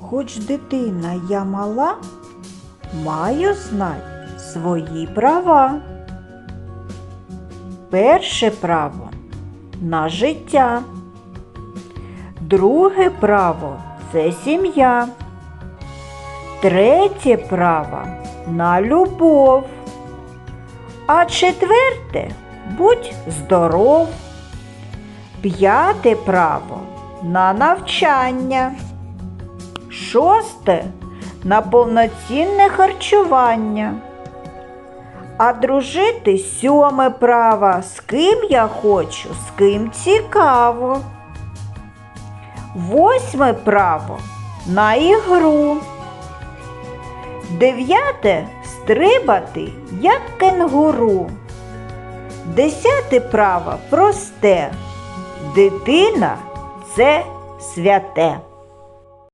хоч дитина я мала, маю знать свої права. Перше право на життя. Друге право це сім'я. Третє право на любов. А четверте будь здоров. П'яте право на навчання. Шосте на повноцінне харчування. А дружити сьоме право, з ким я хочу, з ким цікаво. Восьме право на ігру. Дев'яте стрибати, як кенгуру. Десяте право просте. Дитина це святе.